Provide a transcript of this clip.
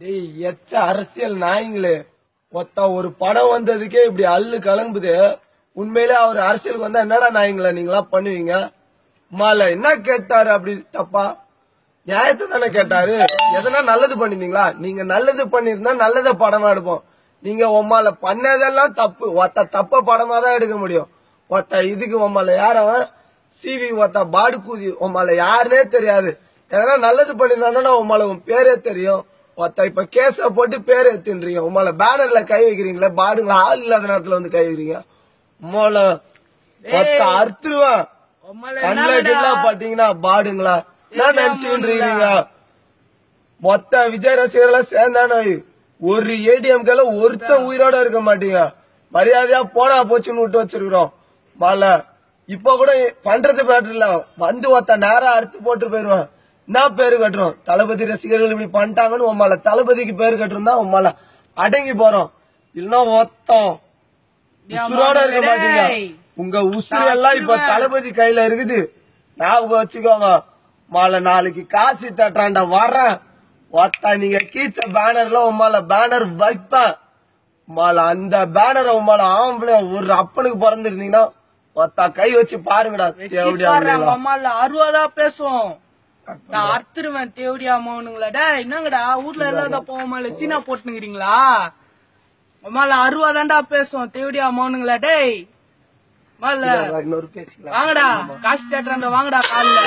டேய் எச்ச அரசியல் நாயங்களே. ஒத்தா ஒரு படம் வந்ததுக்கே இப்படி அல்லு கலங்குது. உண்மையிலே அவர் அரசியலுக்கு வந்தா என்னடா நாயங்களா நீங்களா பண்ணுவீங்க? மால என்ன கேட்டாரு அப்படி தப்பா? நியாயத்தை தானே கேட்டாரு. எதனா நல்லது பண்ணிருந்தீங்களா? நீங்க நல்லது பண்ணிருந்தா நல்லத படமா எடுப்போம். நீங்க உம்மால பண்ணதெல்லாம் தப்பு. ஒத்த தப்ப படமா தான் எடுக்க முடியும். ஒத்த இதுக்கு உம்மால யாரவன் சிவி ஒத்த பாடு கூதி உம்மால யாருனே தெரியாது. எதனா நல்லது பண்ணிருந்தா உம்மால உன் பேரே தெரியும். ஒத்த இப்ப கேஸ போட்டு பேர் எடுத்துன்றீங்க உம்மால பேனர்ல கை வைக்கிறீங்களே பாடுங்களா ஆள் இல்லாத நேரத்துல வந்து கை வைக்கிறீங்க. உம்மால ஒத்த அறுத்துருவான் பாத்தீங்கன்னா பாடுங்களா. என்ன நினைச்சுட்டு மொத்த விஜய் ரசிகர்கள் சேர்ந்தானே. ஒரு ஏடிஎம்கல ஒருத்தன் உயிரோட இருக்க மாட்டீங்க. மரியாதையா போனா போச்சுன்னு விட்டு வச்சிருக்கிறோம். மால இப்ப கூட பண்றது பேட்டர் இல்ல வந்து ஒருத்த நேரம் அறுத்து போட்டு போயிருவேன். என்ன பேரு கட்டுறோம். தளபதி ரசிகர்கள் இப்படி பண்ணிட்டாங்கன்னு உம்மால தளபதிக்கு பேரு கட்டுறோம் தான் உம்மால அடங்கி போறோம். இல்லன்னா ஒத்தம். உசுரோட இருக்க மாட்டீங்க. உங்க உசுறு எல்லாம் இப்ப தளபதி கையில இருக்குது. ஞாபகம் வச்சுக்கோங்க. மாலை நாளைக்கு காசு தட்டாண்ட வர்றேன். ஒத்தா நீங்க கீச்ச பேனர்ல உமால பேனர் வைப்பேன். மாலை அந்த பேனரை உமால ஆம்பளை ஒரு அப்பனுக்கு பிறந்திருந்தீங்கன்னா ஒத்தா கை வச்சு பாருங்கடா. எப்படியா அம்மால அறுபதா பேசுவோம் நான் அறுத்துருவேன் தேவடியா மௌனுங்களா டேய் என்னங்கடா? ஊர்ல இல்லாத போவோமால சீனா போட்டுனுங்கிறீங்களா? அம்மால அறுபதாண்டா பேசுவோம் தேவடியா மௌனுங்களா டேய் அம்மால இன்னொரு பேசிக்கலாம் வாங்கடா. காசு தேட்டுறாங்க வாங்கடா காலைல.